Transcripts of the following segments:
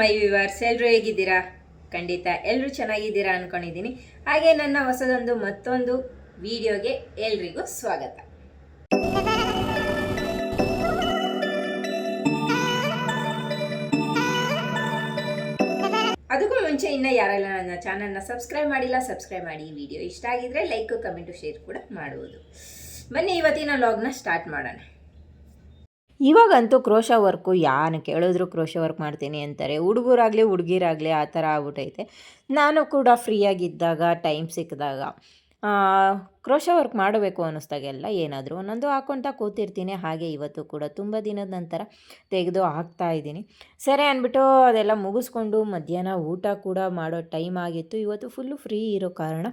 ಮೈ viewers ಎಲ್ಲರೂ ಹೇಗಿದ್ದೀರಾ? ಖಂಡಿತ ಎಲ್ಲರೂ ಚೆನ್ನಾಗಿದ್ದೀರಾ ಅಂದ್ಕೊಂಡಿದ್ದೀನಿ ಹಾಗೆ ನನ್ನ ಹೊಸದೊಂದು ಮತ್ತೊಂದು ವಿಡಿಯೋಗೆ ಎಲ್ರಿಗೂ ಸ್ವಾಗತ. ಅದಕ್ಕೂ ಮುಂಚೆ ಇನ್ನ ಯಾರೆಲ್ಲ ನನ್ನ ಚಾನಲ್ನ ಸಬ್ಸ್ಕ್ರೈಬ್ ಮಾಡಿಲ್ಲ, ಸಬ್ಸ್ಕ್ರೈಬ್ ಮಾಡಿ. ಈ ವಿಡಿಯೋ ಇಷ್ಟ ಆಗಿದ್ರೆ ಲೈಕ್, ಕಮೆಂಟು, ಶೇರ್ ಕೂಡ ಮಾಡುವುದು. ಬನ್ನಿ, ಇವತ್ತಿನ ಲಾಗ್ನ ಸ್ಟಾರ್ಟ್ ಮಾಡೋಣ. ಇವಾಗಂತೂ ಕ್ರೋಶ ವರ್ಕು, ಯಾನು ಕೇಳಿದ್ರು ಕ್ರೋಶ ವರ್ಕ್ ಮಾಡ್ತೀನಿ ಅಂತಾರೆ. ಹುಡುಗರಾಗಲಿ, ಹುಡುಗಿರಾಗಲಿ ಆ ಥರ ಆಗ್ಬಿಟ್ಟೈತೆ ನಾನು ಕೂಡ ಫ್ರೀಯಾಗಿದ್ದಾಗ, ಟೈಮ್ ಸಿಕ್ಕಿದಾಗ ಕ್ರೋಶ ವರ್ಕ್ ಮಾಡಬೇಕು ಅನ್ನಿಸ್ದಾಗೆಲ್ಲ ಏನಾದರೂ ಒಂದೊಂದು ಹಾಕ್ಕೊಳ್ತಾ ಕೂತಿರ್ತೀನಿ. ಹಾಗೆ ಇವತ್ತು ಕೂಡ ತುಂಬ ದಿನದ ನಂತರ ತೆಗೆದು ಹಾಕ್ತಾ ಇದ್ದೀನಿ. ಸರಿ ಅಂದ್ಬಿಟ್ಟು ಅದೆಲ್ಲ ಮುಗಿಸ್ಕೊಂಡು ಮಧ್ಯಾಹ್ನ ಊಟ ಕೂಡ ಮಾಡೋ ಟೈಮ್ ಆಗಿತ್ತು. ಇವತ್ತು ಫುಲ್ಲು ಫ್ರೀ ಇರೋ ಕಾರಣ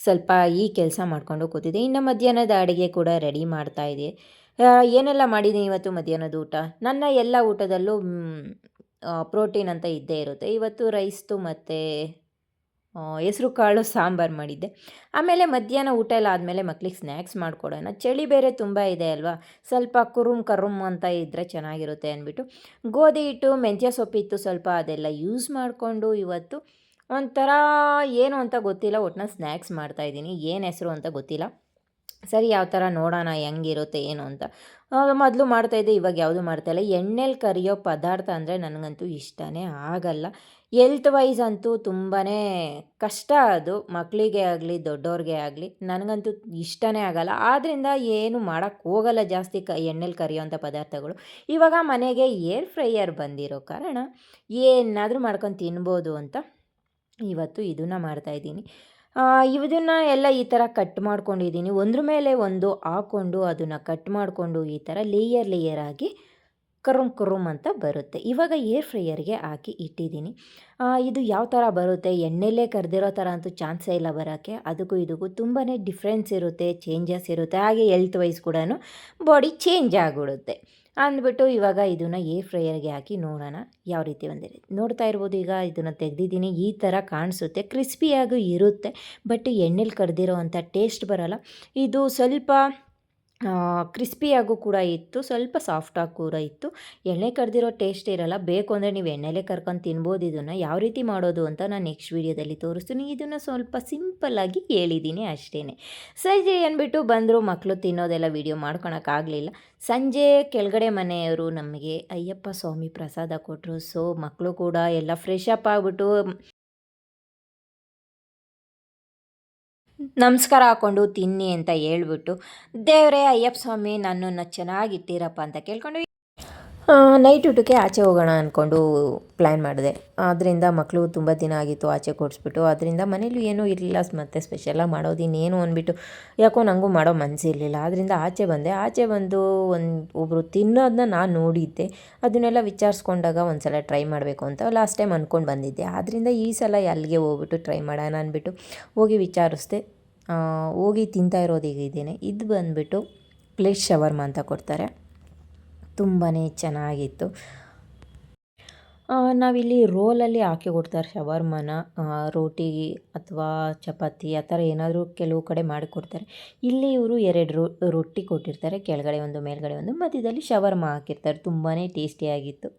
ಸ್ವಲ್ಪ ಈ ಕೆಲಸ ಮಾಡಿಕೊಂಡು ಕೂತಿದ್ದೆ. ಇನ್ನು ಮಧ್ಯಾಹ್ನದ ಅಡುಗೆ ಕೂಡ ರೆಡಿ ಮಾಡ್ತಾ ಇದೆ ಏನೆಲ್ಲ ಮಾಡಿದ್ದೀನಿ ಇವತ್ತು ಮಧ್ಯಾಹ್ನದ ಊಟ? ನನ್ನ ಎಲ್ಲ ಊಟದಲ್ಲೂ ಪ್ರೋಟೀನ್ ಅಂತ ಇದ್ದೇ ಇರುತ್ತೆ. ಇವತ್ತು ರೈಸ್ತು ಮತ್ತು ಹೆಸರು ಕಾಳು ಸಾಂಬಾರು ಮಾಡಿದ್ದೆ. ಆಮೇಲೆ ಮಧ್ಯಾಹ್ನ ಊಟ ಎಲ್ಲ ಆದಮೇಲೆ ಮಕ್ಳಿಗೆ ಸ್ನ್ಯಾಕ್ಸ್ ಮಾಡಿಕೊಡೋಣ. ಚಳಿ ಬೇರೆ ತುಂಬ ಇದೆ ಅಲ್ವಾ? ಸ್ವಲ್ಪ ಕುರುಮ್ ಕರುಮ್ ಅಂತ ಇದ್ದರೆ ಚೆನ್ನಾಗಿರುತ್ತೆ ಅಂದ್ಬಿಟ್ಟು. ಗೋಧಿ ಹಿಟ್ಟು, ಮೆಂತ್ಯ ಸೊಪ್ಪಿತ್ತು ಸ್ವಲ್ಪ ಅದೆಲ್ಲ ಯೂಸ್ ಮಾಡಿಕೊಂಡು ಇವತ್ತು ಒಂಥರ ಏನು ಅಂತ ಗೊತ್ತಿಲ್ಲ. ಒಟ್ಟಿನ ಸ್ನ್ಯಾಕ್ಸ್ ಮಾಡ್ತಾಯಿದ್ದೀನಿ ಏನು ಹೆಸರು ಅಂತ ಗೊತ್ತಿಲ್ಲ. ಸರಿ ಯಾವ ಥರ ನೋಡೋಣ, ಹೆಂಗಿರುತ್ತೆ, ಏನು ಅಂತ. ಮೊದಲು ಮಾಡ್ತಾಯಿದ್ದೆ ಇವಾಗ ಯಾವುದು ಮಾಡ್ತಾಯಿಲ್ಲ ಎಣ್ಣೆಲಿ ಕರಿಯೋ ಪದಾರ್ಥ ಅಂದರೆ ನನಗಂತೂ ಇಷ್ಟನೇ ಆಗಲ್ಲ. ಎಲ್ತ್ ವೈಸ್ ಅಂತೂ ತುಂಬಾ ಕಷ್ಟ ಅದು. ಮಕ್ಕಳಿಗೆ ಆಗಲಿ ದೊಡ್ಡವ್ರಿಗೆ ಆಗಲಿ, ನನಗಂತೂ ಇಷ್ಟನೇ ಆಗಲ್ಲ. ಆದ್ದರಿಂದ ಏನು ಮಾಡೋಕ್ಕೆ ಹೋಗಲ್ಲ ಜಾಸ್ತಿ ಕ, ಎಣ್ಣೆಲಿ ಕರಿಯೋಂಥ ಪದಾರ್ಥಗಳು. ಇವಾಗ ಮನೆಗೆ ಏರ್ ಫ್ರೈಯರ್ ಬಂದಿರೋ ಕಾರಣ ಏನಾದರೂ ಮಾಡ್ಕೊಂಡು ತಿನ್ಬೋದು ಅಂತ ಇವತ್ತು ಇದನ್ನು ಮಾಡ್ತಾಯಿದ್ದೀನಿ ಇದನ್ನು ಎಲ್ಲ ಈ ಥರ ಕಟ್ ಮಾಡ್ಕೊಂಡಿದ್ದೀನಿ. ಒಂದ್ರ ಮೇಲೆ ಒಂದು ಹಾಕ್ಕೊಂಡು ಅದನ್ನು ಕಟ್ ಮಾಡಿಕೊಂಡು ಈ ಥರ ಲೇಯರ್ ಲೇಯರ್ ಆಗಿ ಕರುಮ್ ಕರುಮ್ ಅಂತ ಬರುತ್ತೆ. ಇವಾಗ ಏರ್ ಫ್ರೈಯರ್ಗೆ ಹಾಕಿ ಇಟ್ಟಿದ್ದೀನಿ. ಇದು ಯಾವ ಥರ ಬರುತ್ತೆ? ಎಣ್ಣೆಲೇ ಕರೆದಿರೋ ಥರ ಅಂತೂ ಚಾನ್ಸೇ ಇಲ್ಲ ಬರೋಕ್ಕೆ. ಅದಕ್ಕೂ ಇದಕ್ಕೂ ತುಂಬಾ ಡಿಫ್ರೆನ್ಸ್ ಇರುತ್ತೆ ಚೇಂಜಸ್ ಇರುತ್ತೆ. ಹಾಗೆ ಹೆಲ್ತ್ ವೈಸ್ ಕೂಡ ಬಾಡಿ ಚೇಂಜ್ ಆಗಿಬಿಡುತ್ತೆ. ಅಂದ್ಬಿಟ್ಟು ಇವಾಗ ಇದನ್ನು ಏರ್ ಫ್ರೈಯರ್ಗೆ ಹಾಕಿ ನೋಡೋಣ ಯಾವ ರೀತಿ ಬಂದಿದೆ. ನೋಡ್ತಾ ಇರ್ಬೋದು, ಈಗ ಇದನ್ನು ತೆಗೆದಿದ್ದೀನಿ. ಈ ಥರ ಕಾಣಿಸುತ್ತೆ. ಕ್ರಿಸ್ಪಿಯಾಗೂ ಇರುತ್ತೆ. ಬಟ್ ಎಣ್ಣೆಲಿ ಕರೆದಿರೋ ಟೇಸ್ಟ್ ಬರೋಲ್ಲ. ಇದು ಸ್ವಲ್ಪ ಕ್ರಿಸ್ಪಿಯಾಗೂ ಕೂಡ ಇತ್ತು, ಸ್ವಲ್ಪ ಸಾಫ್ಟಾಗಿ ಕೂಡ ಇತ್ತು. ಎಣ್ಣೆ ಕರೆದಿರೋ ಟೇಸ್ಟ್ ಇರಲ್ಲ, ಬೇಕು ಅಂದರೆ ನೀವು ಎಣ್ಣೆಲೇ ಕರ್ಕೊಂಡು ತಿನ್ಬೋದು ಇದನ್ನು. ಯಾವ ರೀತಿ ಮಾಡೋದು ಅಂತ ನಾನು ನೆಕ್ಸ್ಟ್ ವೀಡಿಯೋದಲ್ಲಿ ತೋರಿಸ್ತೀನಿ. ಇದನ್ನು ಸ್ವಲ್ಪ ಸಿಂಪಲ್ಲಾಗಿ ಹೇಳಿದ್ದೀನಿ ಅಷ್ಟೇ ಸರಿ ಅಂದ್ಬಿಟ್ಟು ಬಂದರು ಮಕ್ಕಳು ತಿನ್ನೋದೆಲ್ಲ ವೀಡಿಯೋ ಮಾಡ್ಕೊಳಕ್ಕಾಗಲಿಲ್ಲ ಸಂಜೆ ಕೆಳಗಡೆ ಮನೆಯವರು ನಮಗೆ, ಅಯ್ಯಪ್ಪ ಸ್ವಾಮಿ ಪ್ರಸಾದ ಕೊಟ್ಟರು ಸೊ ಮಕ್ಕಳು ಕೂಡ ಎಲ್ಲ ಫ್ರೆಶ್ ಅಪ್ ಆಗಿಬಿಟ್ಟು ನಮಸ್ಕಾರ ಹಾಕ್ಕೊಂಡು ತಿನ್ನಿ ಅಂತ ಹೇಳ್ಬಿಟ್ಟು ದೇವರೇ ಅಯ್ಯಪ್ಪ ಸ್ವಾಮಿ ನನ್ನನ್ನು ಚೆನ್ನಾಗಿಟ್ಟಿರಪ್ಪ ಅಂತ ಕೇಳ್ಕೊಂಡು ನೈಟ್ ಊಟಕ್ಕೆ ಆಚೆ ಹೋಗೋಣ ಅಂದ್ಕೊಂಡು ಪ್ಲ್ಯಾನ್ ಮಾಡಿದೆ. ಆದ್ದರಿಂದ ಮಕ್ಕಳು ತುಂಬ ದಿನ ಆಗಿತ್ತು ಆಚೆ ಕೊಡಿಸ್ಬಿಟ್ಟು. ಅದರಿಂದ ಮನೇಲಿ ಏನೂ ಇರಲಿಲ್ಲ. ಮತ್ತೆ ಸ್ಪೆಷಲಾಗಿ ಮಾಡೋದು ಇನ್ನೇನು ಅಂದ್ಬಿಟ್ಟು ಯಾಕೋ ನನಗೂ ಮಾಡೋ ಮನಸ್ಸಿರಲಿಲ್ಲ ಆದ್ದರಿಂದ ಆಚೆ ಬಂದೆ. ಆಚೆ ಬಂದು ಒಂದು ಒಬ್ಬರು ತಿನ್ನೋದನ್ನ ನಾನು ನೋಡಿದ್ದೆ. ಅದನ್ನೆಲ್ಲ ವಿಚಾರಿಸ್ಕೊಂಡಾಗ ಒಂದು ಸಲ ಟ್ರೈ ಮಾಡಬೇಕು ಅಂತ ಲಾಸ್ಟ್ ಟೈಮ್ ಅಂದ್ಕೊಂಡು ಬಂದಿದ್ದೆ. ಆದ್ದರಿಂದ ಈ ಸಲ ಅಲ್ಲಿಗೆ ಹೋಗ್ಬಿಟ್ಟು ಟ್ರೈ ಮಾಡೋಣ ಅಂದ್ಬಿಟ್ಟು ಹೋಗಿ ವಿಚಾರಿಸ್ದೆ. ಹೋಗಿ ತಿಂತಾ ಇರೋದು ಈಗ ಇದ್ದೇನೆ ಇದು ಬಂದುಬಿಟ್ಟು ಪ್ಲೇಟ್ ಶವರ್ಮ ಅಂತ ಕೊಡ್ತಾರೆ. ತುಂಬಾ ಚೆನ್ನಾಗಿತ್ತು. ನಾವಿಲ್ಲಿ ರೋಲಲ್ಲಿ ಹಾಕಿ ಕೊಡ್ತಾರೆ ಶವರ್ಮನ ರೋಟಿ ಅಥವಾ ಚಪಾತಿ, ಆ ಥರ ಏನಾದರೂ ಕೆಲವು ಕಡೆ ಮಾಡಿಕೊಡ್ತಾರೆ ಇಲ್ಲಿ ಇವರು ಎರಡು ರೋ, ರೊಟ್ಟಿ ಕೊಟ್ಟಿರ್ತಾರೆ. ಕೆಳಗಡೆ ಒಂದು, ಮೇಲ್ಗಡೆ ಒಂದು. ಮಧ್ಯದಲ್ಲಿ ಶವರ್ಮ ಹಾಕಿರ್ತಾರೆ. ತುಂಬಾ ಟೇಸ್ಟಿಯಾಗಿತ್ತು.